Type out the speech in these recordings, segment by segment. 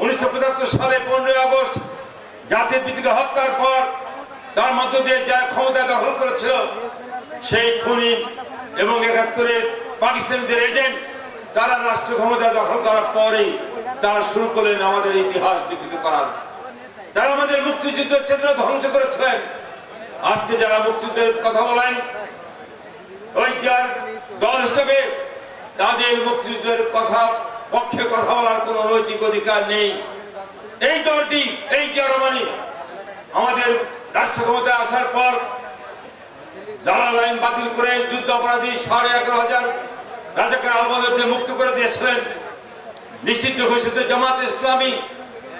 উনিশশো পঁচাত্তর সালে পনেরোই আগস্ট জাতির পিতাকে হত্যার পর তার মধ্য দিয়ে যারা ক্ষমতা দখল করেছিল, সেই খুনি এবং একাত্তরের পাকিস্তানিদের এজেন্ট, তারা রাষ্ট্র ক্ষমতা দখল করার পরেই তারা শুরু করলেন আমাদের ইতিহাস বিকৃত করার। তারা আমাদের মুক্তিযুদ্ধের চেতনা ধ্বংস করেছিলেন। আজকে যারা মুক্তিযুদ্ধের কথা বলেন ঐতিহাস দল হিসেবে তাদের মুক্তিযুদ্ধের কথা পক্ষে কথা বলার কোন নৈতিক অধিকার নেই। এই দলটি, এই জার্মানি আমাদের রাষ্ট্র ক্ষমতায় আসার পর দালাল আইন বাতিল করে যুদ্ধ অপরাধী সাড়ে এগারো হাজার রাজাকার আলমাদেরকে মুক্ত করে দিয়েছিলেন। নিষিদ্ধ ঘোষিত জামাত ইসলামী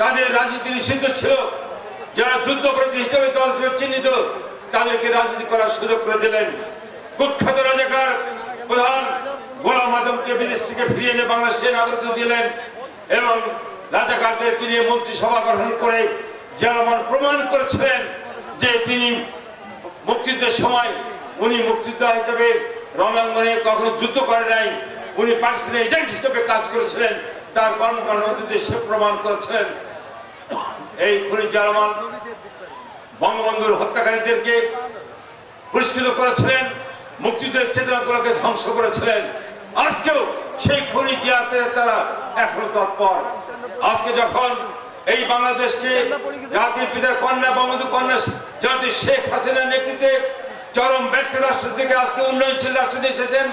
তাদের রাজনীতি নিষিদ্ধ ছিল। যারা যুদ্ধ অপরাধী হিসেবে দল হিসেবে চিহ্নিত, তাদেরকে রাজনীতি করার সুযোগ করে দিলেন। কুখ্যাত রাজাকার প্রধান গোলাম থেকে ফিরিয়ে এনে বাংলাদেশে নাগরিকত্ব দিলেন এবং রাজাকারদের নিয়ে মন্ত্রিসভা গঠন করে জনগণ প্রমাণ করেছিলেন যে তিনি মুক্তিযুদ্ধের সময় উনি মুক্তিযোদ্ধা হিসেবে রণাঙ্গনে কখনো যুদ্ধ করে নাই, উনি পাকিস্তানের এজেন্ট হিসেবে কাজ করেছিলেন, তার কর্মকাণ্ডে সে প্রমাণ করেছিলেন। এই খুনি জার্মান বঙ্গবন্ধুর হত্যাকারীদেরকে পুরস্কৃত করেছিলেন, মুক্তিযুদ্ধের চেতনাগুলোকে ধ্বংস করেছিলেন। আজকেও সেই খুনি জিয়াতে তারা এখনও তৎপর। আজকে যখন এই বাংলাদেশকে জাতির পিতার কন্যা, বঙ্গবন্ধু কন্যা জাতি শেখ হাসিনার নেতৃত্বে চরম ব্যর্থ রাষ্ট্র থেকে আজকে উন্নয়নশীল রাষ্ট্র এসেছেন,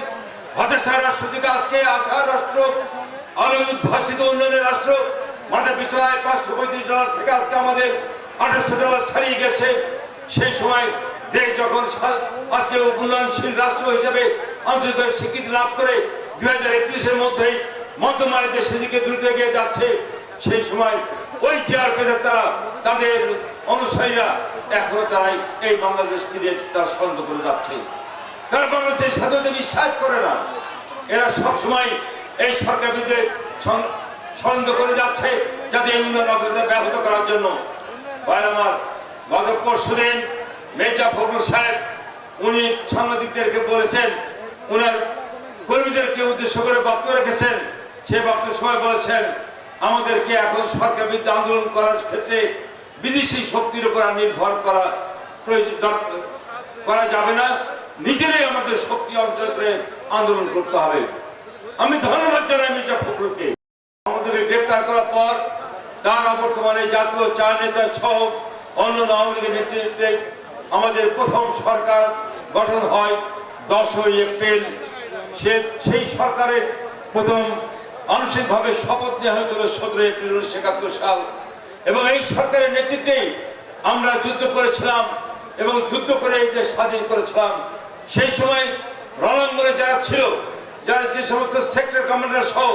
হতাশা রাষ্ট্র থেকে আজকে আশার রাষ্ট্র উদ্ভাসিত উন্নয়নের রাষ্ট্র মাথা পিছায় পাঁচশো পঁয়ত্রিশ ডলার থেকে আজকে আমাদের আঠারোশো ডলার ছাড়িয়ে গেছে। সেই সময় দেশ যখন আজকে উন্নয়নশীল রাষ্ট্র হিসেবে আন্তর্জাতিক স্বীকৃতি লাভ করে দুই হাজার একত্রিশের মধ্যেই মধ্যমায় দেশের দিকে দ্রুত এগিয়ে যাচ্ছে। সেই সময় ওই চেয়ার পেতে তারা, তাদের অনুসারীরা এখনও তারাই এই বাংলাদেশকে নিয়ে তারা সন্দেহ করে যাচ্ছে। তারা বাংলাদেশের স্বাধীনতা বিশ্বাস করে না। এরা সবসময় এই সরকার বিরুদ্ধে করে যাচ্ছে যাতে এই উন্নয়ন অগ্রতা ব্যাহত করার জন্য। ভাই, আমার গত পরশু দিন মির্জা ফখরুল সাহেব, উনি সাংবাদিকদেরকে বলেছেন, উনার কর্মীদেরকে উদ্দেশ্য করে বক্তব্য রেখেছেন? সে বক্তব্য সময় বলেছেন, আমাদেরকে এখন সরকার বিরুদ্ধে আন্দোলন করার ক্ষেত্রে বিদেশি শক্তির উপর নির্ভর করা প্রয়োজন করা যাবে না। নিজেরাই আমাদের শক্তি অঞ্চল করে আন্দোলন করতে হবে। আমি ধন্যবাদ জানাই মির্জা ফখরুলকে। আমাদেরকে গ্রেপ্তার করার পর তার বর্তমানে জাতীয় চার নেতা সহ অন্য আওয়ামী লীগের নেতৃত্বে আমাদের প্রথম সরকার গঠন হয় দশই এপ্রিল। সে সেই সরকারের প্রথম আনুষ্ঠানিকভাবে শপথ নেওয়া হয়েছিল সতেরো এপ্রিল উনিশশো একাত্তর সাল। এবং এই সরকারের নেতৃত্বে আমরা যুদ্ধ করেছিলাম এবং যুদ্ধ করে এই দেশ স্বাধীন করেছিলাম। সেই সময় রণাঙ্গনে যারা ছিল, যারা যে সমস্ত সেক্টর কমান্ডার সহ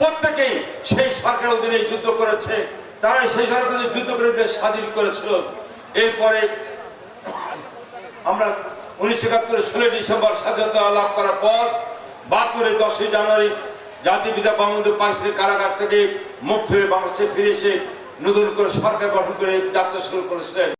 প্রত্যেকেই সেই সরকার অধীনে যুদ্ধ করেছে, তারাই সেই সরকারের যুদ্ধ করে দেশ স্বাধীন করেছিল। এরপরে আমরা উনিশশো একাত্তরের ষোলোই ডিসেম্বর স্বাধীনতা লাভ করার পর বাহাত্তরের দশই জানুয়ারি জাতীয় পিতা বঙ্গবন্ধু পাকিস্তানের কারাগার থেকে মুক্ত হয়ে বাংলাদেশে ফিরে এসে নতুন করে সরকার গঠন করে যাত্রা শুরু করেছিলেন।